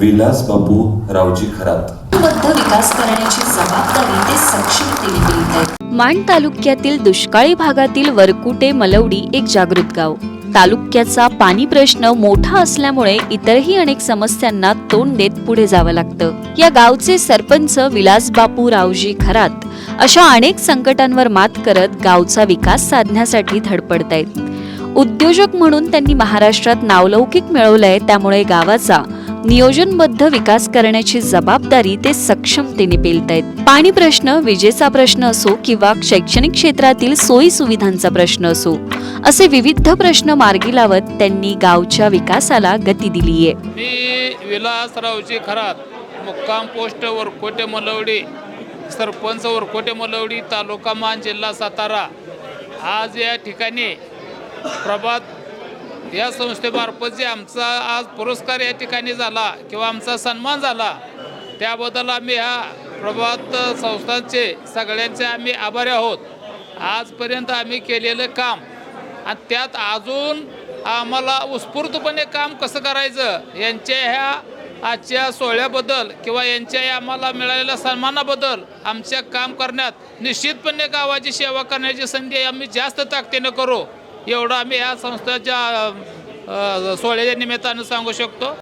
विलास बापू रावजी खरात. विकास करण्याची जबाबदारी ते सक्षमतेने पेलत आहेत. माण तालुक्यातील दुष्काळी भागातील वरकुटे मलवडी एक जागृत गाव. तालुक्याचा पाणी प्रश्न मोठा असल्यामुळे इतरही अनेक समस्यांना तोंड देत पुढे जावं लागतं. या गावचे सरपंच विलास बापू रावजी खरात अशा अनेक संकटांवर मात करत गावचा विकास साधण्यासाठी धडपडतायत. उद्योजक म्हणून त्यांनी महाराष्ट्रात नावलौकिक मिळवलंय त्यामुळे गावाचा नियोजनबद्ध विकास करण्याची जबाबदारी ते सक्षमतेने पेलतायत. पाणी प्रश्न विजेचा प्रश्न असो किंवा शैक्षणिक क्षेत्रातील सोयी सुविधांचा प्रश्न असो असे विविध प्रश्न मार्गी लावत त्यांनी गावच्या विकासाला गती दिलीये. मी विलासरावजी खरात मुक्काम पोस्ट वरकोटे मलवडी सरपंच वरकोटे मलवडी तालुका मान जिल्हा सातारा. आज या ठिकाणी प्रभात या संस्थेमार्फत जे आमचा आज पुरस्कार या ठिकाणी झाला किंवा आमचा सन्मान झाला त्याबद्दल आम्ही ह्या प्रभात संस्थांचे सगळ्यांचे आम्ही आभारी आहोत. आजपर्यंत आम्ही केलेलं काम आणि त्यात अजून आम्हाला उत्स्फूर्तपणे काम कसं करायचं यांच्या ह्या आजच्या सोहळ्याबद्दल किंवा यांच्या या आम्हाला मिळालेल्या सन्मानाबद्दल आमच्या काम करण्यात निश्चितपणे गावाची सेवा करण्याची संधी आम्ही जास्त ताकदीनं करू. एवढं आम्ही या संस्थेच्या सोहळ्याच्या निमित्तानं सांगू शकतो.